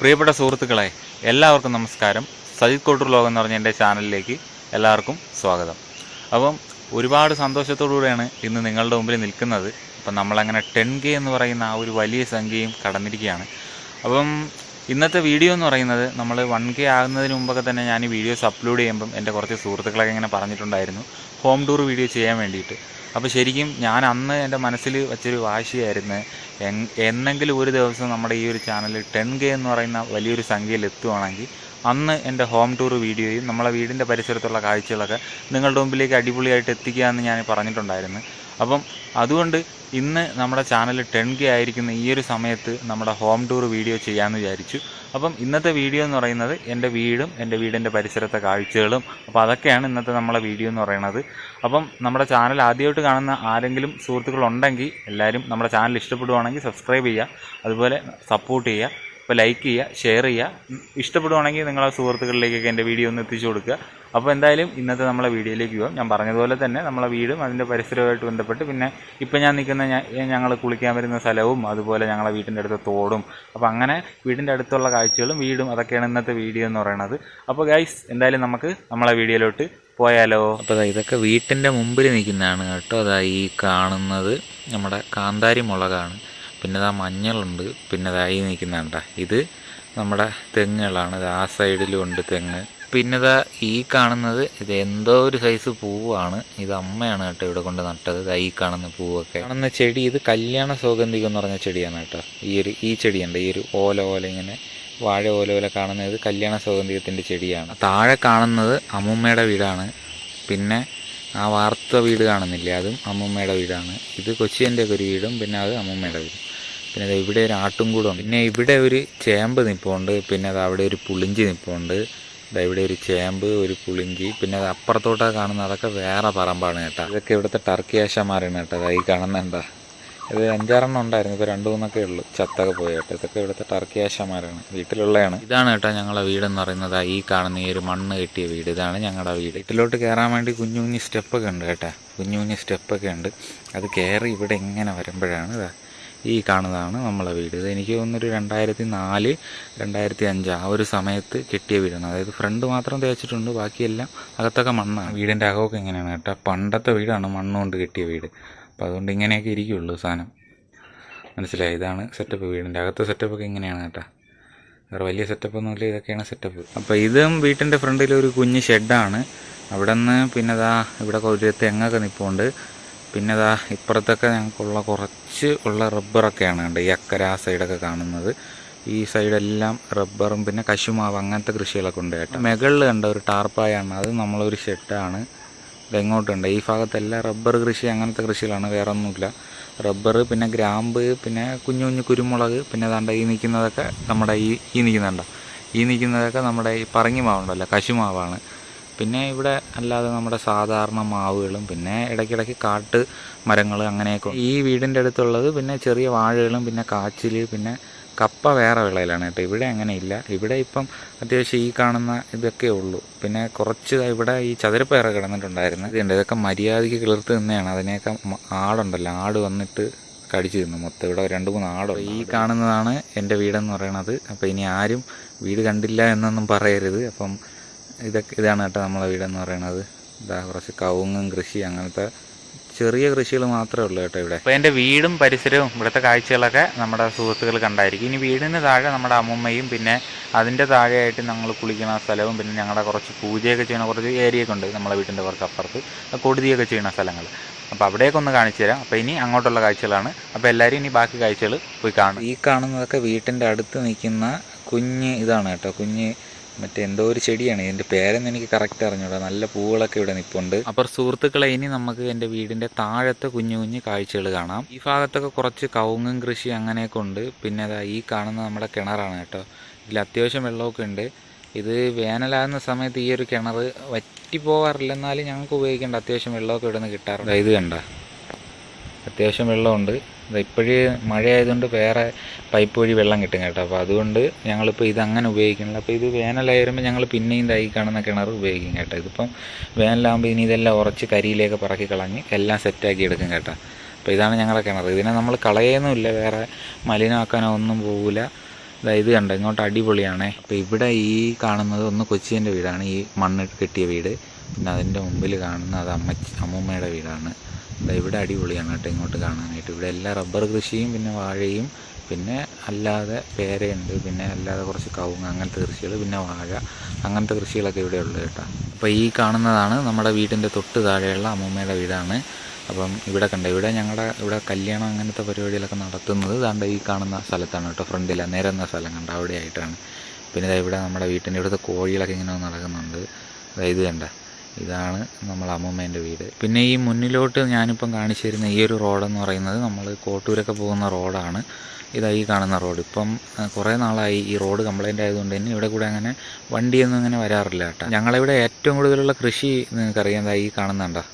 പ്രിയപ്പെട്ട സുഹൃത്തുക്കളെ എല്ലാവർക്കും നമസ്കാരം. സജിത് കോട്ടൂർ ലോകം എന്ന് പറഞ്ഞ എന്റെ ചാനലിലേക്ക് എല്ലാവർക്കും സ്വാഗതം. അപ്പം ഒരുപാട് സന്തോഷത്തോടുകൂടെയാണ് ഇന്ന് നിങ്ങളുടെ മുമ്പിൽ നിൽക്കുന്നത്. അപ്പം നമ്മളങ്ങനെ ടെൻ കെ എന്ന് പറയുന്ന ആ ഒരു വലിയ സംഖ്യയും കടന്നിരിക്കുകയാണ്. അപ്പം ഇന്നത്തെ വീഡിയോ എന്ന് പറയുന്നത് നമ്മൾ വൺ കെ ആകുന്നതിന് മുമ്പൊക്കെ തന്നെ ഞാൻ ഈ വീഡിയോസ് അപ്ലോഡ് ചെയ്യുമ്പം എന്റെ കുറച്ച് സുഹൃത്തുക്കളൊക്കെ ഇങ്ങനെ പറഞ്ഞിട്ടുണ്ടായിരുന്നു. ഹോം ടൂർ വീഡിയോ ചെയ്യാൻ വേണ്ടിയിട്ട്. അപ്പോൾ ശരിക്കും ഞാൻ അന്ന് എന്റെ മനസ്സിൽ വെച്ചൊരു വാശിയായിരുന്നു. എന്നെങ്കിലും ഒരു ദിവസം നമ്മുടെ ഈ ഒരു ചാനൽ ടെൻ കെ എന്ന് പറയുന്ന വലിയൊരു സംഖ്യയിൽ എത്തുവാണെങ്കിൽ അന്ന് എന്റെ ഹോം ടൂർ വീഡിയോയും നമ്മളെ വീടിന്റെ പരിസരത്തുള്ള കാഴ്ചകളൊക്കെ നിങ്ങളുടെ മുമ്പിലേക്ക് അടിപൊളിയായിട്ട് എത്തിക്കുക എന്ന് ഞാൻ പറഞ്ഞിട്ടുണ്ടായിരുന്നു. അപ്പം അതുകൊണ്ട് ഇന്ന് നമ്മുടെ ചാനൽ ടെൻ കെ ആയിരിക്കുന്ന ഈ ഒരു സമയത്ത് നമ്മുടെ ഹോം ടൂർ വീഡിയോ ചെയ്യാമെന്ന് വിചാരിച്ചു. അപ്പം ഇന്നത്തെ വീഡിയോ എന്ന് പറയുന്നത് എന്റെ വീടും എന്റെ വീടിന്റെ പരിസരത്തെ കാഴ്ചകളും. അപ്പോൾ അതൊക്കെയാണ് ഇന്നത്തെ നമ്മളെ വീഡിയോ എന്ന് പറയുന്നത്. അപ്പം നമ്മുടെ ചാനൽ ആദ്യമായിട്ട് കാണുന്ന ആരെങ്കിലും സുഹൃത്തുക്കളുണ്ടെങ്കിൽ എല്ലാവരും നമ്മുടെ ചാനൽ ഇഷ്ടപ്പെടുവാണെങ്കിൽ സബ്സ്ക്രൈബ് ചെയ്യുക. അതുപോലെ സപ്പോർട്ട് ചെയ്യുക. അപ്പോൾ ലൈക്ക് ചെയ്യുക ഷെയർ ചെയ്യുക. ഇഷ്ടപ്പെടുവാണെങ്കിൽ നിങ്ങളെ സുഹൃത്തുക്കളിലേക്കൊക്കെ എന്റെ വീഡിയോ ഒന്ന് എത്തിച്ചു കൊടുക്കുക. അപ്പോൾ എന്തായാലും ഇന്നത്തെ നമ്മളെ വീഡിയോയിലേക്ക് പോകാം ഞാൻ പറഞ്ഞതുപോലെ തന്നെ നമ്മളെ വീടും അതിന്റെ പരിസരവുമായിട്ട് ബന്ധപ്പെട്ട് പിന്നെ ഇപ്പോൾ ഞാൻ നിൽക്കുന്ന ഞങ്ങൾ കുളിക്കാൻ വരുന്ന സ്ഥലവും അതുപോലെ ഞങ്ങളെ വീട്ടിന്റെ അടുത്ത തോടും. അപ്പോൾ അങ്ങനെ വീടിന്റെ അടുത്തുള്ള കാഴ്ചകളും വീടും അതൊക്കെയാണ് ഇന്നത്തെ വീഡിയോ എന്ന് പറയുന്നത് അപ്പോൾ ഗൈസ് എന്തായാലും നമുക്ക് നമ്മളെ വീഡിയോയിലോട്ട് പോയാലോ? അപ്പോൾ ഇതൊക്കെ വീട്ടിന്റെ മുമ്പിൽ നിൽക്കുന്നതാണ് കേട്ടോ. അതാ ഈ കാണുന്നത് നമ്മുടെ കാന്താരി മുളകാണ്. പിന്നെ ഇതാ മഞ്ഞളുണ്ട്. പിന്നെ ഇതായി ഈ നിൽക്കുന്നുണ്ട ഇത് നമ്മുടെ തെങ്ങുകളാണ്. ഇത് ആ സൈഡിലും ഉണ്ട് തെങ്ങ്. പിന്നെ ഇതാ ഈ കാണുന്നത് ഇത് എന്തോ ഒരു സൈസ് പൂവാണ്. ഇത് അമ്മയാണ് കേട്ടോ ഇവിടെ കൊണ്ട് നട്ടത്. ഈ കാണുന്ന പൂവൊക്കെ. കാണുന്ന ചെടി ഇത് കല്യാണ സൗഗന്ധികം എന്ന് പറഞ്ഞ ചെടിയാണ് കേട്ടോ. ഈ ഒരു ഈ ചെടിയുണ്ട്. ഈ ഒരു ഓല ഓല ഇങ്ങനെ വാഴ ഓല ഓല കാണുന്ന ഇത് കല്യാണ സൗഗന്ധികത്തിന്റെ ചെടിയാണ്. താഴെ കാണുന്നത് അമ്മൂമ്മയുടെ വീടാണ്. പിന്നെ ആ വാർത്ത വീട് കാണുന്നില്ലേ? അതും അമ്മൂമ്മയുടെ വീടാണ്. ഇത് കൊച്ചിയന്റെ ഒക്കെ ഒരു വീടും പിന്നെ അത് അമ്മൂമ്മയുടെ വീടും. പിന്നെ അത് ഇവിടെ ഒരു ആട്ടുംകൂടും പിന്നെ ഇവിടെ ഒരു ചേമ്പ് നിൽപ്പുണ്ട് പിന്നെ അത് അവിടെ ഒരു പുളിഞ്ചി നിൽപ്പുണ്ട് ഇവിടെ ഒരു ചേമ്പ് ഒരു പുളിഞ്ചി. പിന്നെ അത് അപ്പുറത്തോട്ടൊക്കെ കാണുന്ന അതൊക്കെ വേറെ പറമ്പാണ് കേട്ടോ. ഇതൊക്കെ ഇവിടുത്തെ ടർക്കി ആശമാരാണ് കേട്ടോ. അതായി കാണുന്നുണ്ടാ ഇത് അഞ്ചാറെണ്ണം ഉണ്ടായിരുന്നു. ഇപ്പോൾ രണ്ട് മൂന്നൊക്കെ ഉള്ളു. ചത്തൊക്കെ പോയി കേട്ടോ. ഇതൊക്കെ ഇവിടുത്തെ ടർക്കി ആശമാരാണ് വീട്ടിലുള്ളതാണ്. ഇതാണ് കേട്ടോ ഞങ്ങളുടെ വീടെന്ന് പറയുന്നത്. ഈ കാണുന്ന ഈ ഒരു മണ്ണ് കെട്ടിയ വീട്. ഇതാണ് ഞങ്ങളുടെ വീട്. വീട്ടിലോട്ട് കയറാൻ വേണ്ടി കുഞ്ഞു കുഞ്ഞു സ്റ്റെപ്പൊക്കെ ഉണ്ട് കേട്ടോ. കുഞ്ഞു കുഞ്ഞു സ്റ്റെപ്പൊക്കെ ഉണ്ട്. അത് കയറി ഇവിടെ ഇങ്ങനെ വരുമ്പോഴാണ് ഇതാ ഈ കാണുന്നതാണ് നമ്മളെ വീട്. ഇത് എനിക്ക് തോന്നുന്നൊരു രണ്ടായിരത്തി നാല് രണ്ടായിരത്തി അഞ്ച് ആ ഒരു സമയത്ത് കെട്ടിയ വീടാണ്. അതായത് ഫ്രണ്ട് മാത്രം തേച്ചിട്ടുണ്ട് ബാക്കിയെല്ലാം അകത്തൊക്കെ മണ്ണാണ്. വീടിന്റെ അകമൊക്കെ എങ്ങനെയാണ് കേട്ടോ. പണ്ടത്തെ വീടാണ് മണ്ണ് കൊണ്ട് കെട്ടിയ വീട്. അപ്പോൾ അതുകൊണ്ട് ഇങ്ങനെയൊക്കെ ഇരിക്കുള്ളൂ സാധനം. മനസ്സിലായി? ഇതാണ് സെറ്റപ്പ് വീടിന്റെ അകത്തെ സെറ്റപ്പൊക്കെ ഇങ്ങനെയാണ് കേട്ടോ. വേറെ വലിയ സെറ്റപ്പ് ഒന്നുമില്ല ഇതൊക്കെയാണ് സെറ്റപ്പ് അപ്പോൾ ഇതും വീട്ടിന്റെ ഫ്രണ്ടിൽ ഒരു കുഞ്ഞ് ഷെഡാണ് അവിടെ നിന്ന് പിന്നെ ദാ ഇവിടെ ഒരു തെങ്ങൊക്കെ നിൽപ്പുണ്ട് പിന്നെ ഇതാ ഇപ്പുറത്തൊക്കെ ഞങ്ങൾക്കുള്ള കുറച്ച് ഉള്ള റബ്ബറൊക്കെയാണ് കണ്ടത് ഈ അക്കര ആ സൈഡൊക്കെ കാണുന്നത്. ഈ സൈഡെല്ലാം റബ്ബറും പിന്നെ കശുമാവ് അങ്ങനത്തെ കൃഷികളൊക്കെ ഉണ്ട് കേട്ടോ. മുകളിൽ കണ്ട ഒരു ടാർപ്പായാണ് അത് നമ്മളൊരു ഷെഡാണ്. ഇതെങ്ങോട്ടുണ്ട്? ഈ ഭാഗത്തെല്ലാം റബ്ബർ കൃഷി അങ്ങനത്തെ കൃഷികളാണ് വേറെ ഒന്നുമില്ല റബ്ബർ പിന്നെ ഗ്രാമ്പ് പിന്നെ കുഞ്ഞു കുഞ്ഞു കുരുമുളക് പിന്നെ ദാണ്ട ഈ നിൽക്കുന്നതൊക്കെ നമ്മുടെ ഈ ഈ നിൽക്കുന്നുണ്ടോ? ഈ നിൽക്കുന്നതൊക്കെ നമ്മുടെ ഈ പറങ്ങി മാവുണ്ടല്ലോ കശുമാവാണ്. പിന്നെ ഇവിടെ അല്ലാതെ നമ്മുടെ സാധാരണ മാവുകളും പിന്നെ ഇടയ്ക്കിടയ്ക്ക് കാട്ട് മരങ്ങൾ അങ്ങനെയൊക്കെ ഈ വീടിന്റെ അടുത്തുള്ളത് പിന്നെ ചെറിയ വാഴകളും പിന്നെ കാച്ചിൽ പിന്നെ കപ്പ വേറെ വിളയിലാണ് കേട്ടോ. ഇവിടെ അങ്ങനെ ഇല്ല ഇവിടെ ഇപ്പം അത്യാവശ്യം ഈ കാണുന്ന ഇതൊക്കെ ഉള്ളൂ. പിന്നെ കുറച്ച് ഇവിടെ ഈ ചതുരപ്പയറ കിടന്നിട്ടുണ്ടായിരുന്നു. ഇതുണ്ട്. ഇതൊക്കെ മര്യാദയ്ക്ക് കിളിർത്ത് നിന്നെയാണ് അതിനെയൊക്കെ ആടുണ്ടല്ലോ. ആട് വന്നിട്ട് കടിച്ചു തിന്നു. മൊത്തം ഇവിടെ രണ്ട് മൂന്ന് ആടും ഈ കാണുന്നതാണ് എന്റെ വീടെന്ന് പറയണത്. അപ്പോൾ ഇനി ആരും വീട് കണ്ടില്ല എന്നൊന്നും പറയരുത്. അപ്പം ഇതൊക്കെ ഇതാണ് കേട്ടോ നമ്മളെ വീടെന്ന് പറയുന്നത് ഇതാ കുറച്ച് കവുങ്ങും കൃഷി അങ്ങനത്തെ ചെറിയ കൃഷികൾ മാത്രമേ ഉള്ളൂ കേട്ടോ ഇവിടെ. അപ്പോൾ എന്റെ വീടും പരിസരവും ഇവിടുത്തെ കാഴ്ചകളൊക്കെ നമ്മുടെ സുഹൃത്തുക്കൾ കണ്ടായിരിക്കും. ഇനി വീടിന് താഴെ നമ്മുടെ അമ്മമ്മയും പിന്നെ അതിന്റെ താഴെയായിട്ട് ഞങ്ങൾ കുളിക്കുന്ന സ്ഥലവും പിന്നെ ഞങ്ങളുടെ കുറച്ച് പൂജയൊക്കെ ചെയ്യുന്ന കുറച്ച് ഏരിയ ഒക്കെ ഉണ്ട് നമ്മളെ വീട്ടിന്റെ കുറച്ച് അപ്പുറത്ത് കൊടുതിയൊക്കെ ചെയ്യുന്ന സ്ഥലങ്ങൾ. അപ്പോൾ അവിടെയൊക്കെ ഒന്ന് കാണിച്ചു തരാം. അപ്പോൾ ഇനി അങ്ങോട്ടുള്ള കാഴ്ചകളാണ്. അപ്പോൾ എല്ലാവരും ഇനി ബാക്കി കാഴ്ചകൾ പോയി കാണും ഈ കാണുന്നതൊക്കെ വീട്ടിന്റെ അടുത്ത് നിൽക്കുന്ന കുഞ്ഞ് ഇതാണ് കേട്ടോ. കുഞ്ഞ് മറ്റേ എന്തോ ഒരു ചെടിയാണ്. ഇതിന്റെ പേരെന്ന് എനിക്ക് കറക്റ്റ് അറിഞ്ഞൂടാ. നല്ല പൂവുകളൊക്കെ ഇവിടെ നിപ്പുണ്ട്. അപ്പോൾ സുഹൃത്തുക്കളെ ഇനി നമുക്ക് എന്റെ വീടിന്റെ താഴത്തെ കുഞ്ഞു കുഞ്ഞു കാഴ്ചകൾ കാണാം. ഈ ഭാഗത്തൊക്കെ കുറച്ച് കവുങ്ങും കൃഷി അങ്ങനെയൊക്കെ ഉണ്ട്. പിന്നെ അതാ ഈ കാണുന്ന നമ്മുടെ കിണറാണ് കേട്ടോ. ഇതിൽ അത്യാവശ്യം വെള്ളമൊക്കെ ഉണ്ട്. ഇത് വേനലാകുന്ന സമയത്ത് ഈ ഒരു കിണർ വറ്റി പോകാറില്ല എന്നാലും ഞങ്ങൾക്ക് ഉപയോഗിക്കേണ്ട അത്യാവശ്യം വെള്ളമൊക്കെ ഇവിടെ നിന്ന് കിട്ടാറുണ്ട് ഇത് കണ്ട? അത്യാവശ്യം വെള്ളമുണ്ട്. ഇപ്പോഴേ മഴയായതുകൊണ്ട് വേറെ പൈപ്പ് വഴി വെള്ളം കിട്ടും കേട്ടോ. അപ്പോൾ അതുകൊണ്ട് ഞങ്ങളിപ്പോൾ ഇത് അങ്ങനെ ഉപയോഗിക്കുന്നില്ല. അപ്പോൾ ഇത് വേനലായിരുമ്പോൾ ഞങ്ങൾ പിന്നെയും തൈ കാണുന്ന കിണർ ഉപയോഗിക്കും കേട്ടോ. ഇതിപ്പം വേനലാകുമ്പോൾ ഇനി ഇതെല്ലാം ഉറച്ച് കരിയിലേക്ക് പറക്കി കളഞ്ഞ് എല്ലാം സെറ്റാക്കി എടുക്കും കേട്ടോ. അപ്പോൾ ഇതാണ് ഞങ്ങളുടെ കിണർ ഇതിനെ നമ്മൾ കളയുന്നുമില്ല. വേറെ മലിനമാക്കാനോ ഒന്നും പോകില്ല ഇത് കണ്ട? ഇങ്ങോട്ട് അടിപൊളിയാണ്. അപ്പോൾ ഇവിടെ ഈ കാണുന്നത് ഒന്ന് കൊച്ചിന്റെ വീടാണ്. ഈ മണ്ണ് കെട്ടിയ വീട്. പിന്നെ അതിന്റെ മുമ്പിൽ കാണുന്നത് അത് അമ്മ അമ്മൂമ്മയുടെ വീടാണ്. ഇവിടെ അടിപൊളിയാണ് കേട്ടോ ഇങ്ങോട്ട് കാണാനായിട്ട്. ഇവിടെ എല്ലാ റബ്ബർ കൃഷിയും പിന്നെ വാഴയും പിന്നെ അല്ലാതെ പേരയുണ്ട് പിന്നെ അല്ലാതെ കുറച്ച് കവുങ്ങ് അങ്ങനത്തെ കൃഷികൾ പിന്നെ വാഴ. അങ്ങനത്തെ കൃഷികളൊക്കെ ഇവിടെ ഉള്ളു കേട്ടോ. അപ്പോൾ ഈ കാണുന്നതാണ് നമ്മുടെ വീടിന്റെ തൊട്ട് താഴെയുള്ള അമ്മൂമ്മയുടെ വീടാണ്. അപ്പം ഇവിടെ കണ്ട ഇവിടെ ഞങ്ങളുടെ ഇവിടെ കല്യാണം അങ്ങനത്തെ പരിപാടികളൊക്കെ നടത്തുന്നത് ദാണ്ട ഈ കാണുന്ന സ്ഥലത്താണ് കേട്ടോ ഫ്രണ്ടില എന്ന സ്ഥലം കണ്ട അവിടെ ആയിട്ടാണ് പിന്നെ ഇവിടെ നമ്മുടെ വീട്ടിന്റെ ഇവിടുത്തെ കോഴികളൊക്കെ ഇങ്ങനെ നടക്കുന്നുണ്ട്. അതായത് കണ്ട ഇതാണ് നമ്മളെ അമ്മൂമ്മേന്റെ വീട്. പിന്നെ ഈ മുന്നിലോട്ട് ഞാനിപ്പം കാണിച്ചു തരുന്ന ഈ ഒരു റോഡെന്ന് പറയുന്നത് നമ്മൾ കോട്ടൂരൊക്കെ പോകുന്ന റോഡാണ്. ഇതാ ഈ കാണുന്ന റോഡ്. ഇപ്പം കുറേ നാളായി ഈ റോഡ് കംപ്ലൈന്റ് ആയതുകൊണ്ട് തന്നെ ഇവിടെ കൂടെ അങ്ങനെ വണ്ടിയൊന്നും അങ്ങനെ വരാറില്ല കേട്ടോ. ഞങ്ങളിവിടെ ഏറ്റവും കൂടുതലുള്ള കൃഷി നിങ്ങൾക്കറിയാം ദാ ഈ കാണുന്നുണ്ടോ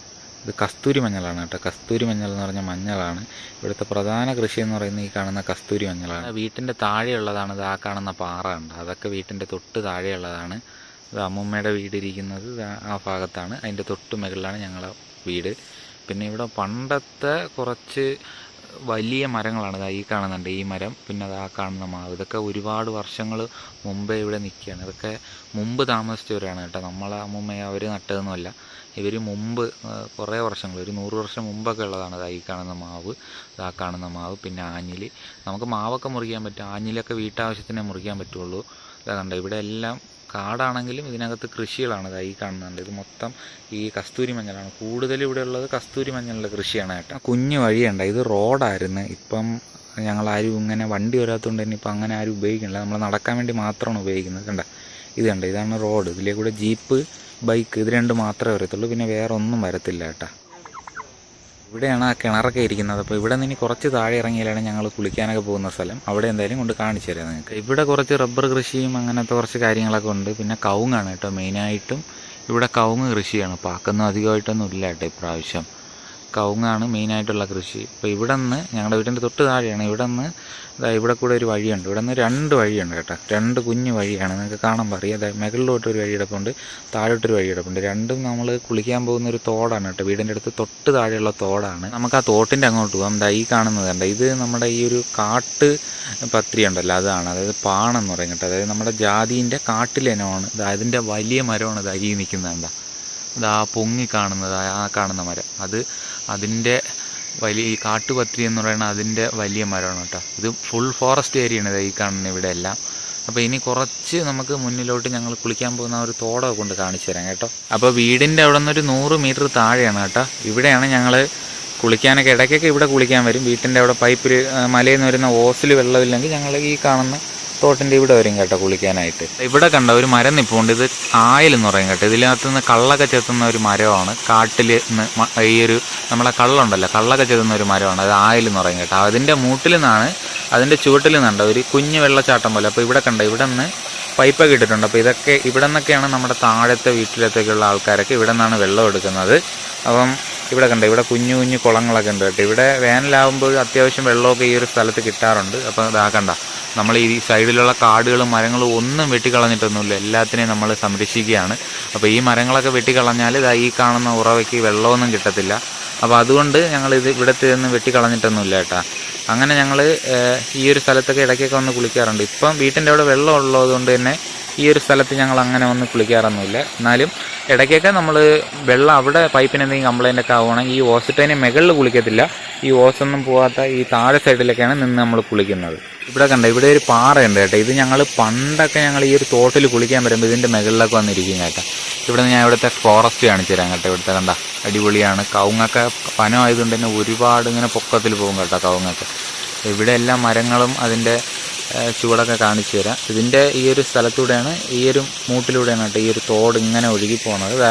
ഇത് കസ്തൂരി മഞ്ഞളാണ് കേട്ടോ. കസ്തൂരി മഞ്ഞൾ എന്ന് പറഞ്ഞ മഞ്ഞളാണ്. ഇവിടുത്തെ പ്രധാന കൃഷി എന്ന് പറയുന്നത് ഈ കാണുന്ന കസ്തൂരി മഞ്ഞളാണ്. വീട്ടിന്റെ താഴെയുള്ളതാണ് ഇത് ആ കാണുന്ന പാറ ഉണ്ട് അതൊക്കെ വീട്ടിന്റെ തൊട്ട് താഴെയുള്ളതാണ്. അമ്മൂമ്മയുടെ വീടിരിക്കുന്നത് ആ ഭാഗത്താണ്. അതിന്റെ തൊട്ട് മുകളിലാണ് ഞങ്ങളെ വീട്. പിന്നെ ഇവിടെ പണ്ടത്തെ കുറച്ച് വലിയ മരങ്ങളാണ് ഈ കാണുന്നുണ്ട്. ഈ മരം പിന്നെ അത് ആ കാണുന്ന മാവ്. ഇതൊക്കെ ഒരുപാട് വർഷങ്ങൾ മുമ്പേ ഇവിടെ നിൽക്കുകയാണ്. ഇതൊക്കെ മുമ്പ് താമസിച്ചവരാണ് കേട്ടോ. നമ്മളെ അമ്മൂമ്മയെ അവർ നട്ടതൊന്നുമല്ല. ഇവർ മുമ്പ് കുറേ വർഷങ്ങൾ ഒരു നൂറ് വർഷം മുമ്പൊക്കെ ഉള്ളതാണ് ഈ കാണുന്ന മാവ്. ദാ കാണുന്ന മാവ് പിന്നെ ആഞ്ഞിൽ നമുക്ക് മാവൊക്കെ മുറിക്കാൻ പറ്റും. ആഞ്ഞിലൊക്കെ വീട്ടാവശ്യത്തിനേ മുറിക്കാൻ പറ്റുള്ളൂ. ഇതാ കണ്ടോ ഇവിടെ എല്ലാം കാടാണെങ്കിലും ഇതിനകത്ത് കൃഷികളാണ് ഈ കാണുന്നുണ്ട്. ഇത് മൊത്തം ഈ കസ്തൂരി മഞ്ഞളാണ്. കൂടുതൽ ഇവിടെ ഉള്ളത് കസ്തൂരി മഞ്ഞളുടെ കൃഷിയാണ് കേട്ടോ. കുഞ്ഞു വഴിയുണ്ട് ഇത് റോഡായിരുന്നു. ഇപ്പം ഞങ്ങളാരും ഇങ്ങനെ വണ്ടി വരാത്തതുകൊണ്ട് തന്നെ ഇപ്പം അങ്ങനെ ആരും ഉപയോഗിക്കണില്ല നമ്മൾ നടക്കാൻ വേണ്ടി മാത്രമാണ് ഉപയോഗിക്കുന്നത്. കണ്ട ഇത് കണ്ട ഇതാണ് റോഡ്. ഇതിലേ കൂടെ ജീപ്പ് ബൈക്ക് ഇത് രണ്ട് മാത്രമേ വരത്തുള്ളൂ. പിന്നെ വേറെ ഒന്നും വരത്തില്ല കേട്ടോ. ഇവിടെയാണ് ആ കിണറൊക്കെ ഇരിക്കുന്നത്. അപ്പോൾ ഇവിടെ നിന്ന് ഇനി കുറച്ച് താഴെ ഇറങ്ങിയാലാണ് ഞങ്ങൾ കുളിക്കാനൊക്കെ പോകുന്ന സ്ഥലം. അവിടെ എന്തായാലും കൊണ്ട് കാണിച്ചു തരാം നിങ്ങൾക്ക്. ഇവിടെ കുറച്ച് റബ്ബർ കൃഷിയും അങ്ങനത്തെ കുറച്ച് കാര്യങ്ങളൊക്കെ ഉണ്ട്. പിന്നെ കവുങ്ങാണ് കേട്ടോ മെയിനായിട്ടും ഇവിടെ കവുങ്ങ് കൃഷിയാണ്. പാക്കൊന്നും അധികമായിട്ടൊന്നും ഇല്ല കേട്ടോ ഇപ്രാവശ്യം. കവുങ്ങാണ് മെയിനായിട്ടുള്ള കൃഷി. ഇപ്പോൾ ഇവിടെ നിന്ന് ഞങ്ങളുടെ വീടിന്റെ തൊട്ട് താഴെയാണ്. ഇവിടെ നിന്ന് ഇതാ ഇവിടെ കൂടെ ഒരു വഴിയുണ്ട്. ഇവിടെ നിന്ന് രണ്ട് വഴിയുണ്ട് കേട്ടോ. രണ്ട് കുഞ്ഞു വഴിയാണ്. നിങ്ങൾക്ക് കാണാൻ പറയാം. അതായത് മുകളിലോട്ട് ഒരു വഴി കിടപ്പുണ്ട്. താഴോട്ടൊരു വഴി കിടപ്പുണ്ട്. രണ്ടും നമ്മൾ കുളിക്കാൻ പോകുന്ന ഒരു തോടാണ് കേട്ടോ. വീടിന്റെ അടുത്ത് തൊട്ട് താഴെയുള്ള തോടാണ്. നമുക്ക് ആ തോട്ടിന്റെ അങ്ങോട്ട് പോകാം ദാ ഈ കാണുന്നത് കണ്ടോ? ഇത് നമ്മുടെ ഈ ഒരു കാട്ട് പത്രി ഉണ്ടല്ലോ. അതാണ്. അതായത് പാണെന്ന് പറയും കേട്ടോ. അതായത് നമ്മുടെ ജാതിന്റെ കാട്ടിലിനമാണ് അതിന്റെ വലിയ മരമാണ് ഇതാ ഈ നിൽക്കുന്നത് കണ്ട? ഇതാ പൊങ്ങി കാണുന്നത് ആ കാണുന്ന മരം. അത് അതിന്റെ വലിയ ഈ കാട്ടുപത്രി എന്ന് പറയുന്നത് അതിന്റെ വലിയ മരമാണ് കേട്ടോ. ഇത് ഫുൾ ഫോറസ്റ്റ് ഏരിയയാണ് ഈ കാണുന്ന ഇവിടെ എല്ലാം. അപ്പോൾ ഇനി കുറച്ച് നമുക്ക് മുന്നിലോട്ട് ഞങ്ങൾ കുളിക്കാൻ പോകുന്ന ഒരു തോടൊക്കെ കൊണ്ട് കാണിച്ചു തരാം കേട്ടോ. അപ്പോൾ വീടിന്റെ അവിടെ നിന്നൊരു നൂറ് മീറ്റർ താഴെയാണ് കേട്ടോ. ഇവിടെയാണ് ഞങ്ങൾ കുളിക്കാനൊക്കെ ഇടയ്ക്കൊക്കെ ഇവിടെ കുളിക്കാൻ വരും. വീട്ടിന്റെ അവിടെ പൈപ്പിൽ മലയിൽ നിന്ന് വരുന്ന ഓസിൽ വെള്ളമില്ലെങ്കിൽ ഞങ്ങൾ ഈ കാണുന്ന തോട്ടിന്റെ ഇവിടെ വരും കേട്ടോ കുളിക്കാനായിട്ട്. ഇവിടെ കണ്ട ഒരു മരം നിൽപ്പുണ്ട് ഇത് ആയൽ എന്ന് പറയും കേട്ടോ. ഇതിനകത്ത് നിന്ന് കള്ളൊക്കെ ചെത്തുന്ന ഒരു മരമാണ്. കാട്ടിൽ ഈ ഒരു നമ്മളെ കള്ളുണ്ടല്ലോ കള്ളൊക്കെ ചെത്തുന്ന ഒരു മരമാണ്. അത് ആയൽ എന്ന് പറയും കേട്ടോ. അതിന്റെ മൂട്ടിൽ നിന്നാണ് അതിന്റെ ചുവട്ടിൽ നിന്നുണ്ട് ഒരു കുഞ്ഞു വെള്ളച്ചാട്ടം പോലെ. അപ്പോൾ ഇവിടെ കണ്ട ഇവിടെ നിന്ന് പൈപ്പൊക്കെ ഇട്ടിട്ടുണ്ട്. അപ്പോൾ ഇതൊക്കെ ഇവിടെ നിന്നൊക്കെയാണ് നമ്മുടെ താഴത്തെ വീട്ടിലത്തേക്കുള്ള ആൾക്കാരൊക്കെ ഇവിടെ നിന്നാണ് വെള്ളം എടുക്കുന്നത്. അപ്പം ഇവിടെ കണ്ടോ ഇവിടെ കുഞ്ഞു കുഞ്ഞു കുളങ്ങളൊക്കെ ഉണ്ട് കേട്ടോ. ഇവിടെ വേനലാകുമ്പോൾ അത്യാവശ്യം വെള്ളമൊക്കെ ഈ ഒരു സ്ഥലത്ത് കിട്ടാറുണ്ട്. അപ്പോൾ ഇതാ കണ്ട നമ്മൾ ഈ സൈഡിലുള്ള കാടുകളും മരങ്ങളും ഒന്നും വെട്ടിക്കളഞ്ഞിട്ടൊന്നുമില്ല. എല്ലാത്തിനെയും നമ്മൾ സംരക്ഷിക്കുകയാണ്. അപ്പോൾ ഈ മരങ്ങളൊക്കെ വെട്ടിക്കളഞ്ഞാൽ ഇതാ ഈ കാണുന്ന ഉറവയ്ക്ക് വെള്ളമൊന്നും കിട്ടത്തില്ല. അപ്പോൾ അതുകൊണ്ട് ഞങ്ങൾ ഇത് ഇവിടത്തെ ഒന്നും വെട്ടിക്കളഞ്ഞിട്ടൊന്നുമില്ല കേട്ടോ. അങ്ങനെ ഞങ്ങൾ ഈ ഒരു സ്ഥലത്തൊക്കെ ഇടയ്ക്കൊക്കെ വന്ന് കുളിക്കാറുണ്ട്. ഇപ്പം വീട്ടിന്റെ അവിടെ വെള്ളം ഉള്ളതുകൊണ്ട് തന്നെ ഈ ഒരു സ്ഥലത്ത് ഞങ്ങൾ അങ്ങനെ വന്ന് കുളിക്കാറൊന്നുമില്ല. എന്നാലും ഇടയ്ക്കൊക്കെ നമ്മൾ വെള്ളം അവിടെ പൈപ്പിന് എന്തെങ്കിലും കംപ്ലൈന്റ് ഒക്കെ ആവുകയാണെങ്കിൽ ഈ ഓസിട്ടതിന് മുകളിൽ കുളിക്കത്തില്ല. ഈ ഓസൊന്നും പോകാത്ത ഈ താഴെ സൈഡിലൊക്കെയാണ് നിന്ന് നമ്മൾ കുളിക്കുന്നത്. ഇവിടെ കണ്ട ഇവിടെ ഒരു പാറയുണ്ട് കേട്ടോ. ഇത് ഞങ്ങൾ പണ്ടൊക്കെ ഞങ്ങൾ ഈ ഒരു തോട്ടിൽ കുളിക്കാൻ വരുമ്പോൾ ഇതിന്റെ മുകളിലൊക്കെ വന്നിരിക്കും കേട്ടോ. ഇവിടെ നിന്ന് ഞാൻ ഇവിടുത്തെ ഫോറസ്റ്റ് കാണിച്ചു തരാം കേട്ടോ. ഇവിടുത്തെ കണ്ട അടിപൊളിയാണ്. കവുങ്ങൊക്കെ പനമായതുകൊണ്ട് തന്നെ ഒരുപാട് ഇങ്ങനെ പൊക്കത്തിൽ പോകും കേട്ടോ കവുങ്ങൊക്കെ. ഇവിടെ എല്ലാ മരങ്ങളും അതിന്റെ ചുവടൊക്കെ കാണിച്ചു തരാം. ഇതിന്റെ ഈ ഒരു സ്ഥലത്തൂടെയാണ് ഈ ഒരു മൂട്ടിലൂടെയാണ് കേട്ടോ ഈ ഒരു തോട് ഇങ്ങനെ ഒഴുകി പോകുന്നത്.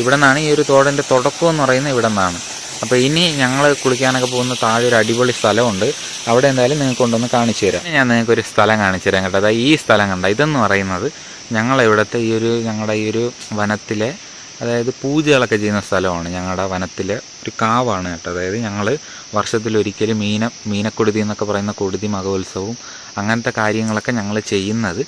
ഇവിടെ നിന്നാണ് ഈ ഒരു തോടിന്റെ തുടക്കം എന്ന് പറയുന്നത് ഇവിടെ നിന്നാണ് അപ്പോൾ ഇനി ഞങ്ങൾ കുളിക്കാനൊക്കെ പോകുന്ന താഴെ ഒരു അടിപൊളി സ്ഥലമുണ്ട്. അവിടെ എന്തായാലും നിങ്ങൾക്ക് കൊണ്ടൊന്ന് കാണിച്ചു തരാം. ഞാൻ നിങ്ങൾക്ക് ഒരു സ്ഥലം കാണിച്ചു തരാം കേട്ടോ. അതായത് ഈ സ്ഥലം കണ്ട? ഇതെന്ന് പറയുന്നത് ഞങ്ങളിവിടുത്തെ ഈ ഒരു ഞങ്ങളുടെ ഈ ഒരു വനത്തിലെ അതായത് പൂജകളൊക്കെ ചെയ്യുന്ന സ്ഥലമാണ്. ഞങ്ങളുടെ വനത്തിലെ ഒരു കാവാണ് കേട്ടോ. അതായത് ഞങ്ങൾ വർഷത്തിലൊരിക്കലും മീന മീനക്കൊടുതി എന്നൊക്കെ പറയുന്ന കൊടുതി മകോത്സവവും അങ്ങനത്തെ കാര്യങ്ങളൊക്കെ ഞങ്ങൾ ചെയ്യുന്നത്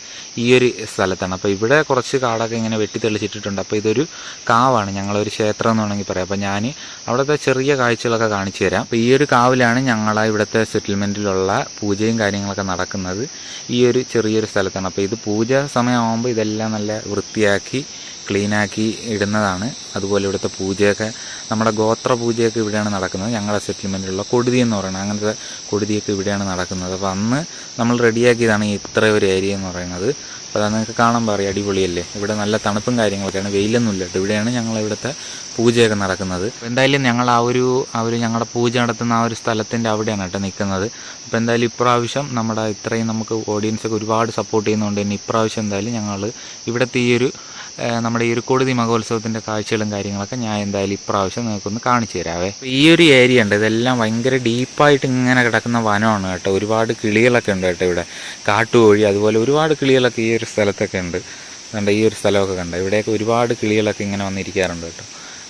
ഈ ഒരു സ്ഥലത്താണ്. അപ്പോൾ ഇവിടെ കുറച്ച് കാടൊക്കെ ഇങ്ങനെ വെട്ടി തെളിച്ചിട്ടിട്ടുണ്ട് അപ്പോൾ ഇതൊരു കാവാണ്. ഞങ്ങളൊരു ക്ഷേത്രം എന്ന് വേണമെങ്കിൽ പറയാം. അപ്പോൾ ഞാൻ അവിടുത്തെ ചെറിയ കാഴ്ചകളൊക്കെ കാണിച്ചു തരാം. അപ്പോൾ ഈ ഒരു കാവിലാണ് ഞങ്ങളെ ഇവിടുത്തെ സെറ്റിൽമെന്റിലുള്ള പൂജയും കാര്യങ്ങളൊക്കെ നടക്കുന്നത് ഈ ഒരു ചെറിയൊരു സ്ഥലത്താണ്. അപ്പോൾ ഇത് പൂജ സമയമാകുമ്പോൾ ഇതെല്ലാം നല്ല വൃത്തിയാക്കി ക്ലീനാക്കി ഇടുന്നതാണ്. അതുപോലെ ഇവിടുത്തെ പൂജയൊക്കെ നമ്മുടെ ഗോത്ര പൂജയൊക്കെ ഇവിടെയാണ് നടക്കുന്നത്. ഞങ്ങളുടെ സെറ്റിൽമെന്റിലുള്ള കൊടുതി എന്ന് പറയുന്നത്. അങ്ങനത്തെ കൊടുതിയൊക്കെ ഇവിടെയാണ് നടക്കുന്നത്. അപ്പോൾ അന്ന് നമ്മൾ റെഡിയാക്കിയതാണ് ഇത്ര ഒരു ഏരിയ എന്ന് പറയുന്നത്. അപ്പോൾ അത് നിങ്ങൾക്ക് കാണാൻ പറയും. അടിപൊളിയല്ലേ? ഇവിടെ നല്ല തണുപ്പും കാര്യങ്ങളൊക്കെയാണ്. വെയിലൊന്നും ഇല്ല കേട്ടോ. ഇവിടെയാണ് ഞങ്ങൾ ഇവിടുത്തെ പൂജയൊക്കെ നടക്കുന്നത്. എന്തായാലും ഞങ്ങൾ ആ ഒരു ആ ഒരു ഞങ്ങളുടെ പൂജ നടത്തുന്ന ആ ഒരു സ്ഥലത്തിന്റെ അവിടെയാണ് കേട്ടോ നിൽക്കുന്നത്. അപ്പോൾ എന്തായാലും ഇപ്രാവശ്യം നമ്മുടെ ഇത്രയും നമുക്ക് ഓഡിയൻസൊക്കെ ഒരുപാട് സപ്പോർട്ട് ചെയ്യുന്നതുകൊണ്ട് തന്നെ ഇപ്രാവശ്യം എന്തായാലും ഞങ്ങൾ ഇവിടുത്തെ ഈ ഒരു നമ്മുടെ ഈ ഒരു കൊടുതി മഹോത്സവത്തിന്റെ കാഴ്ചകളും കാര്യങ്ങളൊക്കെ ഞാൻ എന്തായാലും ഇപ്രാവശ്യം നിങ്ങൾക്കൊന്ന് കാണിച്ചു തരാവേ. ഈ ഒരു ഏരിയ ഉണ്ട്. ഇതെല്ലാം ഭയങ്കര ഡീപ്പായിട്ട് ഇങ്ങനെ കിടക്കുന്ന വനമാണ് കേട്ടോ. ഒരുപാട് കിളികളൊക്കെ ഉണ്ട് കേട്ടോ ഇവിടെ. കാട്ടുകോഴി അതുപോലെ ഒരുപാട് കിളികളൊക്കെ ഈ ഒരു സ്ഥലത്തൊക്കെ ഉണ്ട്. കണ്ട ഈ ഒരു സ്ഥലമൊക്കെ കണ്ട? ഇവിടെയൊക്കെ ഒരുപാട് കിളികളൊക്കെ ഇങ്ങനെ വന്നിരിക്കാറുണ്ട് കേട്ടോ.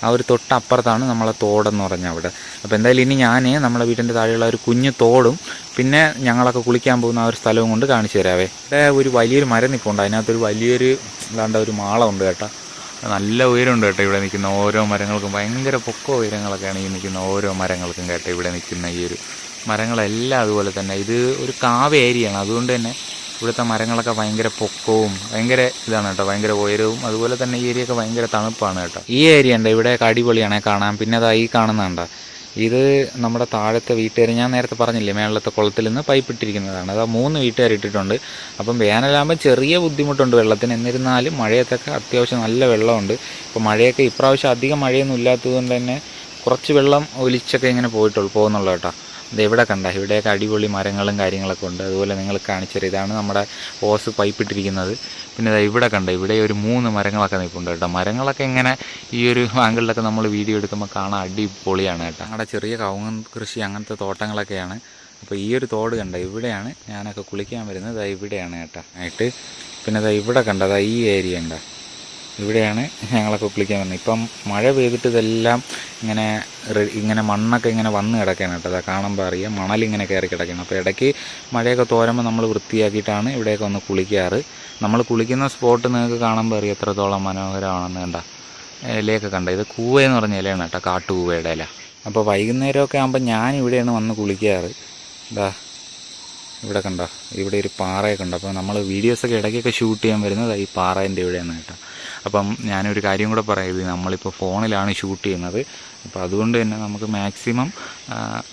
ആ ഒരു തൊട്ടപ്പുറത്താണ് നമ്മളെ തോടെന്ന് പറഞ്ഞ അവിടെ. അപ്പോൾ എന്തായാലും ഇനി ഞാൻ നമ്മളെ വീടിന്റെ താഴെയുള്ള ഒരു കുഞ്ഞു തോടും പിന്നെ ഞങ്ങളൊക്കെ കുളിക്കാൻ പോകുന്ന ആ ഒരു സ്ഥലവും കൊണ്ട് കാണിച്ചു തരാവേ. ഇവിടെ ഒരു വലിയൊരു മരം നിൽപ്പുണ്ട് അതിനകത്തൊരു വലിയൊരു ഇതാണ്ട ഒരു മാളമുണ്ട് കേട്ടോ. നല്ല ഉയരമുണ്ട് കേട്ടോ ഇവിടെ നിൽക്കുന്ന ഓരോ മരങ്ങൾക്കും. ഭയങ്കര പൊക്ക ഉയരങ്ങളൊക്കെയാണ് ഈ നിൽക്കുന്ന ഓരോ മരങ്ങൾക്കും കേട്ടോ ഇവിടെ നിൽക്കുന്ന ഈ ഒരു മരങ്ങളെല്ലാം അതുപോലെ തന്നെ. ഇത് ഒരു കാവ് ഏരിയയാണ്. അതുകൊണ്ട് തന്നെ ഇവിടുത്തെ മരങ്ങളൊക്കെ ഭയങ്കര പൊക്കവും ഭയങ്കര ഇതാണ് കേട്ടോ ഭയങ്കര ഉയരവും അതുപോലെ തന്നെ ഈ ഏരിയ ഒക്കെ ഭയങ്കര തണുപ്പാണ് കേട്ടോ. ഈ ഏരിയ ഉണ്ട് ഇവിടെ അടിപൊളിയാണ് കാണാൻ പിന്നെ അതാ ഈ കാണുന്നുണ്ട ഇത് നമ്മുടെ താഴത്തെ വീട്ടുകാർ ഞാൻ നേരത്തെ പറഞ്ഞില്ലേ മേളത്തെ കുളത്തിൽ നിന്ന് പൈപ്പ് ഇട്ടിരിക്കുന്നതാണ്. അത് മൂന്ന് വീട്ടുകാർ ഇട്ടിട്ടുണ്ട്. അപ്പം വേനലാകുമ്പോൾ ചെറിയ ബുദ്ധിമുട്ടുണ്ട് വെള്ളത്തിന്. എന്നിരുന്നാലും മഴയത്തൊക്കെ അത്യാവശ്യം നല്ല വെള്ളമുണ്ട്. ഇപ്പോൾ മഴയൊക്കെ ഇപ്രാവശ്യം അധികം മഴയൊന്നും ഇല്ലാത്തത് കൊണ്ട് തന്നെ കുറച്ച് വെള്ളം ഒലിച്ചൊക്കെ ഇങ്ങനെ പോയിട്ടുള്ളൂ പോകുന്നുള്ളൂ കേട്ടോ. ഇത് ഇവിടെ കണ്ട? ഇവിടെയൊക്കെ അടിപൊളി മരങ്ങളും കാര്യങ്ങളൊക്കെ ഉണ്ട്. അതുപോലെ നിങ്ങൾ കാണിച്ചത് ഇതാണ് നമ്മുടെ ഓസ് പൈപ്പ് ഇട്ടിരിക്കുന്നത് പിന്നെ ഇവിടെ കണ്ട? ഇവിടെ ഒരു മൂന്ന് മരങ്ങളൊക്കെ നിൽപ്പുണ്ട് കേട്ടോ. മരങ്ങളൊക്കെ ഇങ്ങനെ ഈ ഒരു ആംഗിളിലൊക്കെ നമ്മൾ വീഡിയോ എടുക്കുമ്പോൾ കാണാൻ അടിപൊളിയാണ് കേട്ടോ. ഞങ്ങളുടെ ചെറിയ കവുങ്ങൻ കൃഷി അങ്ങനത്തെ തോട്ടങ്ങളൊക്കെയാണ്. അപ്പോൾ ഈ ഒരു തോട് കണ്ട? ഇവിടെയാണ് ഞാനൊക്കെ കുളിക്കാൻ വരുന്നത്. ഇവിടെയാണ് കേട്ടോ. ആയിട്ട് പിന്നെ ഇവിടെ കണ്ടതാ ഈ ഏരിയ ഉണ്ട്? ഇവിടെയാണ് ഞങ്ങളൊക്കെ കുളിക്കാൻ വന്നത് ഇപ്പം മഴ പെയ്തിട്ട് ഇതെല്ലാം ഇങ്ങനെ ഇങ്ങനെ മണ്ണൊക്കെ ഇങ്ങനെ വന്ന് കിടക്കുകയാണ് കേട്ടോ. അതാ കാണുമ്പോൾ അറിയാം. മണലിങ്ങനെ കയറി കിടക്കുകയാണ്. അപ്പോൾ ഇടയ്ക്ക് മഴയൊക്കെ തോരുമ്പോൾ നമ്മൾ വൃത്തിയാക്കിയിട്ടാണ് ഇവിടെയൊക്കെ ഒന്ന് കുളിക്കാറ്. നമ്മൾ കുളിക്കുന്ന സ്പോട്ട് നിങ്ങൾക്ക് കാണുമ്പോൾ അറിയാം എത്രത്തോളം മനോഹരമാണെന്ന് കണ്ട. ഇലയൊക്കെ കണ്ട? ഇത് കൂവയെന്ന് പറഞ്ഞ ഇലയാണ് കേട്ടോ കാട്ടുകൂവയുടെ ഇല. അപ്പോൾ വൈകുന്നേരമൊക്കെ ആകുമ്പോൾ ഞാൻ ഇവിടെയാണ് വന്ന് കുളിക്കാറ്. ഇതാ ഇവിടെ കണ്ടോ? ഇവിടെ ഒരു പാറയൊക്കെ ഉണ്ട്. അപ്പോൾ നമ്മൾ വീഡിയോസൊക്കെ ഇടയ്ക്കൊക്കെ ഷൂട്ട് ചെയ്യാൻ വരുന്നത് ഈ പാറേന്റെ ഇവിടെയാണ് കേട്ടോ. അപ്പം ഞാനൊരു കാര്യം കൂടെ പറയരുത് നമ്മളിപ്പോൾ ഫോണിലാണ് ഷൂട്ട് ചെയ്യുന്നത്. അപ്പോൾ അതുകൊണ്ട് തന്നെ നമുക്ക് മാക്സിമം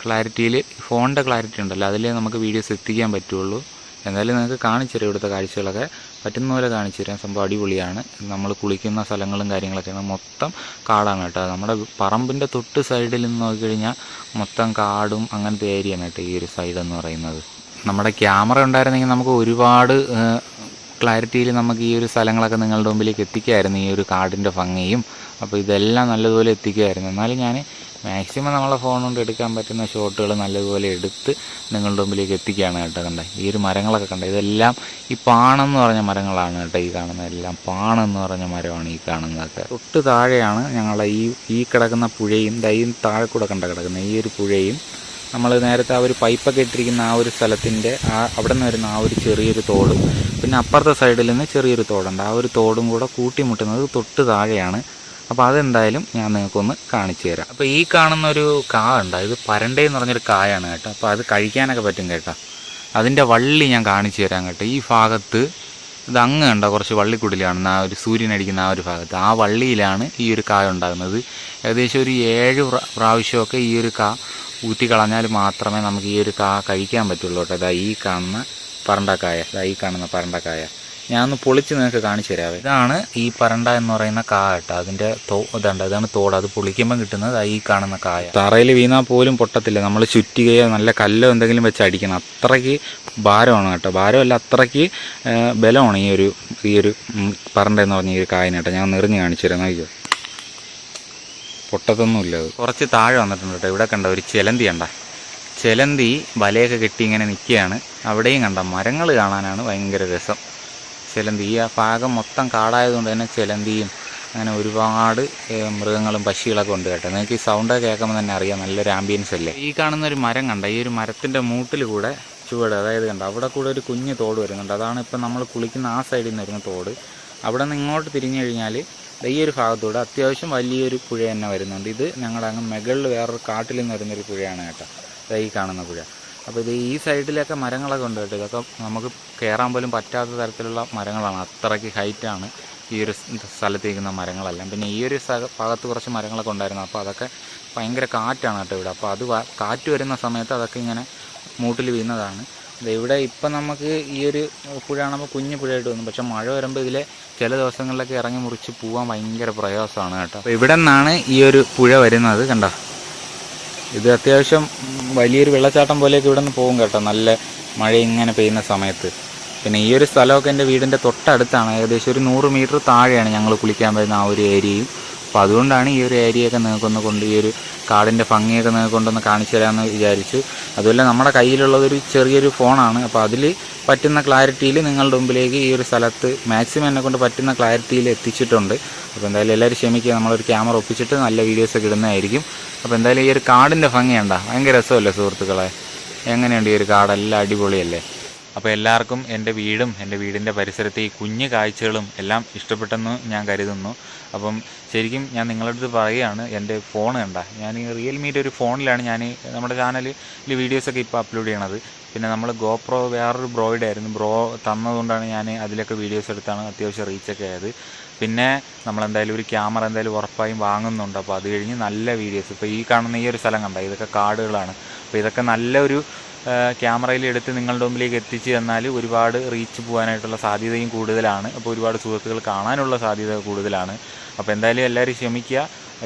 ക്ലാരിറ്റിയിൽ ഫോണിന്റെ ക്ലാരിറ്റി ഉണ്ടല്ലോ. അതിലേ നമുക്ക് വീഡിയോസ് എത്തിക്കാൻ പറ്റുള്ളൂ. എന്തായാലും നിങ്ങൾക്ക് കാണിച്ചു തരാം ഇവിടുത്തെ കാഴ്ചകളൊക്കെ. പറ്റുന്ന പോലെ കാണിച്ചു തരാം. സംഭവം അടിപൊളിയാണ്. നമ്മൾ കുളിക്കുന്ന സ്ഥലങ്ങളും കാര്യങ്ങളൊക്കെയാണ് മൊത്തം കാടാണ് കേട്ടോ. നമ്മുടെ പറമ്പിന്റെ തൊട്ട് സൈഡിൽ നിന്ന് നോക്കിക്കഴിഞ്ഞാൽ മൊത്തം കാടും അങ്ങനത്തെ ഏരിയയാണ് കേട്ടോ ഈ ഒരു സൈഡ് എന്ന് പറയുന്നത്. നമ്മുടെ ക്യാമറ ഉണ്ടായിരുന്നെങ്കിൽ നമുക്ക് ഒരുപാട് ക്ലാരിറ്റിയിൽ നമുക്ക് ഈ ഒരു സ്ഥലങ്ങളൊക്കെ നിങ്ങളുടെ മുമ്പിലേക്ക് എത്തിക്കായിരുന്നു ഈ ഒരു കാടിന്റെ ഭംഗിയും. അപ്പോൾ ഇതെല്ലാം നല്ലതുപോലെ എത്തിക്കുമായിരുന്നു. എന്നാലും ഞാൻ മാക്സിമം നമ്മളെ ഫോൺ കൊണ്ട് എടുക്കാൻ പറ്റുന്ന ഷോട്ടുകൾ നല്ലതുപോലെ എടുത്ത് നിങ്ങളുടെ മുമ്പിലേക്ക് എത്തിക്കുകയാണ് കേട്ടോ കണ്ടേ. ഈ ഒരു മരങ്ങളൊക്കെ കണ്ടേ. ഇതെല്ലാം ഈ പാണെന്ന് പറഞ്ഞ മരങ്ങളാണ് കേട്ടോ ഈ കാണുന്നതെല്ലാം പാണെന്ന് പറഞ്ഞ മരമാണ് ഈ കാണുന്നതൊക്കെ. തൊട്ട് താഴെയാണ് ഞങ്ങളുടെ ഈ ഈ കിടക്കുന്ന പുഴയും ദൈ താഴെ കൂടെ കണ്ട കിടക്കുന്ന ഈ ഒരു പുഴയും നമ്മൾ നേരത്തെ ആ ഒരു പൈപ്പൊക്കെ ഇട്ടിരിക്കുന്ന ആ ഒരു സ്ഥലത്തിന്റെ ആ അവിടെ നിന്ന് വരുന്ന ആ ഒരു ചെറിയൊരു തോടും പിന്നെ അപ്പുറത്തെ സൈഡിൽ നിന്ന് ചെറിയൊരു തോടുണ്ട്. ആ ഒരു തോടും കൂടെ കൂട്ടിമുട്ടുന്നത് തൊട്ട് താഴെയാണ്. അപ്പോൾ അതെന്തായാലും ഞാൻ നിങ്ങൾക്കൊന്ന് കാണിച്ചു തരാം. അപ്പോൾ ഈ കാണുന്ന ഒരു കാ ഉണ്ട് ഇത് പരണ്ടേ എന്ന് പറഞ്ഞൊരു കായാണ് കേട്ടോ. അപ്പോൾ അത് കഴിക്കാനൊക്കെ പറ്റും കേട്ടോ. അതിന്റെ വള്ളി ഞാൻ കാണിച്ചു തരാം കേട്ടോ. ഈ ഭാഗത്ത് ഇത് അങ്ങ് ഉണ്ടോ കുറച്ച് വള്ളിക്കുടിലാണ് ആ ഒരു സൂര്യൻ അടിക്കുന്ന ആ ഒരു ഭാഗത്ത്. ആ വള്ളിയിലാണ് ഈ ഒരു കായ ഉണ്ടാകുന്നത്. ഏകദേശം ഒരു ഏഴ് പ്ര- പ്രാവശ്യമൊക്കെ ഈ ഒരു കാ ഊറ്റി കളഞ്ഞാൽ മാത്രമേ നമുക്ക് ഈ ഒരു കാ കഴിക്കാൻ പറ്റുള്ളൂ കേട്ടോ. ഇതാ ഈ കാണുന്ന പരണ്ടക്കായ ഇതാ ഈ കാണുന്ന പരണ്ടക്കായ ഞാൻ ഒന്ന് പൊളിച്ച് നിങ്ങൾക്ക് കാണിച്ചു തരാവേ. ഇതാണ് ഈ പറണ്ട എന്ന് പറയുന്ന കാ കേട്ടോ. അതിന്റെ തോ ഇതുണ്ട്. ഇതാണ് തോട്. അത് പൊളിക്കുമ്പോൾ കിട്ടുന്നത് ഈ കാണുന്ന കായ. തറയിൽ വീണാൽ പോലും പൊട്ടത്തില്ല. നമ്മൾ ചുറ്റുകയോ നല്ല കല്ലോ എന്തെങ്കിലും വെച്ച് അടിക്കണം. അത്രയ്ക്ക് ഭാരമാണ് കേട്ടോ. ഭാരമല്ല അത്രയ്ക്ക് ബലമാണ് ഈ ഒരു ഈ ഒരു പറണ്ട എന്ന് പറഞ്ഞ ഈ ഒരു കായനെ കേട്ടോ. ഞാൻ നിറഞ്ഞ് കാണിച്ചു തരാം. നോക്കിയോ പൊട്ടത്തൊന്നുമില്ല കുറച്ച് താഴെ വന്നിട്ടുണ്ട് കേട്ടോ. ഇവിടെ കണ്ട ഒരു ചെലന്തി കണ്ട. ചെലന്തി വലയൊക്കെ കെട്ടി ഇങ്ങനെ നിൽക്കുകയാണ്. അവിടെയും കണ്ട മരങ്ങൾ കാണാനാണ് ഭയങ്കര രസം. ചിലന്തി ഈ ആ ഭാഗം മൊത്തം കാടായതുകൊണ്ട് തന്നെ ചിലന്തിയും അങ്ങനെ ഒരുപാട് മൃഗങ്ങളും പക്ഷികളൊക്കെ ഉണ്ട് കേട്ടോ. നിങ്ങൾക്ക് ഈ സൗണ്ട് കേൾക്കുമ്പോൾ തന്നെ അറിയാം നല്ലൊരു ആംബിയൻസ് അല്ലേ? ഈ കാണുന്ന ഒരു മരം കണ്ട ഈ ഒരു മരത്തിന്റെ മൂട്ടിൽ കൂടെ ചുവട് അതായത് കണ്ട അവിടെ കൂടെ ഒരു കുഞ്ഞ് തോട് വരുന്നുണ്ട്. അതാണ് ഇപ്പം നമ്മൾ കുളിക്കുന്ന ആ സൈഡിൽ നിന്ന് വരുന്ന തോട്. അവിടെ നിന്ന് ഇങ്ങോട്ട് തിരിഞ്ഞു കഴിഞ്ഞാൽ ഈ ഒരു ഭാഗത്തൂടെ അത്യാവശ്യം വലിയൊരു പുഴ തന്നെ വരുന്നുണ്ട്. ഇത് ഞങ്ങളുടെ അങ്ങ് മുകളിൽ വേറൊരു കാട്ടിൽ നിന്ന് വരുന്നൊരു പുഴയാണ് കേട്ടോ. ഈ കാണുന്ന പുഴ. അപ്പോൾ ഇത് ഈ സൈഡിലൊക്കെ മരങ്ങളൊക്കെ ഉണ്ട് കേട്ടോ. ഇതൊക്കെ നമുക്ക് കയറാൻ പോലും പറ്റാത്ത തരത്തിലുള്ള മരങ്ങളാണ്. അത്രയ്ക്ക് ഹൈറ്റാണ് ഈ ഒരു സ്ഥലത്തേക്കുന്ന മരങ്ങളെല്ലാം. പിന്നെ ഈ ഒരു ഭാഗത്ത് കുറച്ച് മരങ്ങളൊക്കെ ഉണ്ടായിരുന്നു. അപ്പോൾ അതൊക്കെ ഭയങ്കര കാറ്റാണ് കേട്ടോ ഇവിടെ. അപ്പോൾ അത് കാറ്റ് വരുന്ന സമയത്ത് അതൊക്കെ ഇങ്ങനെ മൂട്ടിൽ വീഴുന്നതാണ്. ഇവിടെ ഇപ്പം നമുക്ക് ഈ ഒരു പുഴ കാണുമ്പോൾ കുഞ്ഞു പുഴയായിട്ട് തോന്നും പക്ഷെ മഴ വരുമ്പോൾ ഇതിലെ ചില ദിവസങ്ങളിലൊക്കെ ഇറങ്ങി മുറിച്ച് പോകാൻ ഭയങ്കര പ്രയാസമാണ് കേട്ടോ. അപ്പോൾ ഇവിടെ നിന്നാണ് ഈ ഒരു പുഴ വരുന്നത് കണ്ടോ? ഇത് അത്യാവശ്യം വലിയൊരു വെള്ളച്ചാട്ടം പോലെയൊക്കെ ഇവിടെ നിന്ന് പോകും കേട്ടോ. നല്ല മഴ ഇങ്ങനെ പെയ്യുന്ന സമയത്ത്. പിന്നെ ഈ ഒരു സ്ഥലമൊക്കെ എന്റെ വീടിന്റെ തൊട്ടടുത്താണ്. ഏകദേശം ഒരു നൂറ് മീറ്റർ താഴെയാണ് ഞങ്ങൾ കുളിക്കാൻ വരുന്ന ആ ഒരു ഏരിയയും. അപ്പോൾ അതുകൊണ്ടാണ് ഈ ഒരു ഏരിയയൊക്കെ നിങ്ങൾക്കൊന്ന് കൊണ്ട് ഈ ഒരു കാടിന്റെ ഭംഗിയൊക്കെ നിങ്ങൾക്ക് കൊണ്ടൊന്ന് കാണിച്ചു തരാമെന്ന് വിചാരിച്ചു. അതുമല്ല നമ്മുടെ കയ്യിലുള്ളതൊരു ചെറിയൊരു ഫോണാണ്. അപ്പോൾ അതിൽ പറ്റുന്ന ക്ലാരിറ്റിയിൽ നിങ്ങളുടെ മുമ്പിലേക്ക് ഈ ഒരു സ്ഥലത്ത് മാക്സിമം എന്നെ കൊണ്ട് പറ്റുന്ന ക്ലാരിറ്റിയിൽ എത്തിച്ചിട്ടുണ്ട്. അപ്പോൾ എന്തായാലും എല്ലാവരും ക്ഷമിക്കുക. നമ്മളൊരു ക്യാമറ ഒപ്പിച്ചിട്ട് നല്ല വീഡിയോസൊക്കെ ഇടുന്നതായിരിക്കും. അപ്പോൾ എന്തായാലും ഈ ഒരു കാടിന്റെ ഭംഗിയുണ്ടോ ഭയങ്കര രസമല്ലേ സുഹൃത്തുക്കളെ? എങ്ങനെയുണ്ട് ഈ ഒരു കാടെല്ലാം അടിപൊളിയല്ലേ? അപ്പോൾ എല്ലാവർക്കും എന്റെ വീടും എന്റെ വീടിന്റെ പരിസരത്തെ ഈ കുഞ്ഞു കാഴ്ചകളും എല്ലാം ഇഷ്ടപ്പെട്ടെന്ന് ഞാൻ കരുതുന്നു. അപ്പം ശരിക്കും ഞാൻ നിങ്ങളുടെ അടുത്ത് പറയുകയാണ് എന്റെ ഫോൺ കണ്ട. ഞാൻ ഈ റിയൽമിയുടെ ഒരു ഫോണിലാണ് ഞാൻ നമ്മുടെ ചാനലിൽ വീഡിയോസൊക്കെ ഇപ്പോൾ അപ്ലോഡ് ചെയ്യണത്. പിന്നെ നമ്മൾ ഗോപ്രോ വേറൊരു ബ്രോയുടെ ആയിരുന്നു. ബ്രോ തന്നതുകൊണ്ടാണ് ഞാൻ അതിലൊക്കെ വീഡിയോസ് എടുത്താണ് അത്യാവശ്യം റീച്ചൊക്കെ ആയത്. പിന്നെ നമ്മളെന്തായാലും ഒരു ക്യാമറ എന്തായാലും ഉറപ്പായും വാങ്ങുന്നുണ്ട്. അപ്പോൾ അത് കഴിഞ്ഞ് നല്ല വീഡിയോസ് ഇപ്പോൾ ഈ കാണുന്ന ഈ ഒരു സ്ഥലം കണ്ട? ഇതൊക്കെ കാടുകളാണ്. അപ്പോൾ ഇതൊക്കെ നല്ലൊരു ക്യാമറയിൽ എടുത്ത് നിങ്ങളുടെ മുമ്പിലേക്ക് എത്തിച്ചു തന്നാൽ ഒരുപാട് റീച്ച് പോകാനായിട്ടുള്ള സാധ്യതയും കൂടുതലാണ്. അപ്പോൾ ഒരുപാട് സുഹൃത്തുക്കൾ കാണാനുള്ള സാധ്യത കൂടുതലാണ്. അപ്പോൾ എന്തായാലും എല്ലാവരും ക്ഷമിക്കുക.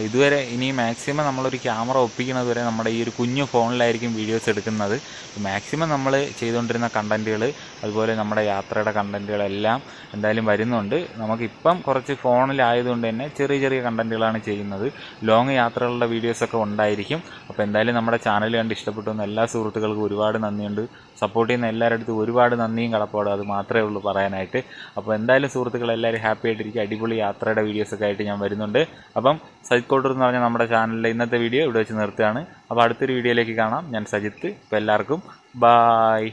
ഇതുവരെ ഇനി മാക്സിമം നമ്മളൊരു ക്യാമറ ഒപ്പിക്കുന്നത് വരെ നമ്മുടെ ഈ ഒരു കുഞ്ഞു ഫോണിലായിരിക്കും വീഡിയോസ് എടുക്കുന്നത്. മാക്സിമം നമ്മൾ ചെയ്തുകൊണ്ടിരുന്ന കണ്ടന്റുകൾ അതുപോലെ നമ്മുടെ യാത്രയുടെ കണ്ടന്റുകളെല്ലാം എന്തായാലും വരുന്നുണ്ട്. നമുക്കിപ്പം കുറച്ച് ഫോണിലായതുകൊണ്ട് തന്നെ ചെറിയ ചെറിയ കണ്ടന്റുകളാണ് ചെയ്യുന്നത്. ലോങ് യാത്രകളുടെ വീഡിയോസൊക്കെ ഉണ്ടായിരിക്കും. അപ്പോൾ എന്തായാലും നമ്മുടെ ചാനൽ കണ്ട് ഇഷ്ടപ്പെട്ടു എന്ന് എല്ലാ സുഹൃത്തുക്കൾക്കും ഒരുപാട് നന്ദിയുണ്ട്. സപ്പോർട്ട് ചെയ്യുന്ന എല്ലാവരുടെ അടുത്തും ഒരുപാട് നന്ദിയും കടപ്പാടും അത് മാത്രമേ ഉള്ളൂ പറയാനായിട്ട്. അപ്പോൾ എന്തായാലും സുഹൃത്തുക്കൾ എല്ലാവരും ഹാപ്പി ആയിട്ടിരിക്കും അടിപൊളി യാത്രയുടെ വീഡിയോസൊക്കെ ആയിട്ട് ഞാൻ വരുന്നുണ്ട്. അപ്പം കോട്ടൂർ എന്ന് പറഞ്ഞ നമ്മുടെ ചാനലിലെ ഇന്നത്തെ വീഡിയോ ഇവിടെ വെച്ച് നിർത്തുകയാണ്. അപ്പോൾ അടുത്തൊരു വീഡിയോയിലേക്ക് കാണാം. ഞാൻ സജിത്ത്. അപ്പോൾ എല്ലാവർക്കും ബായ്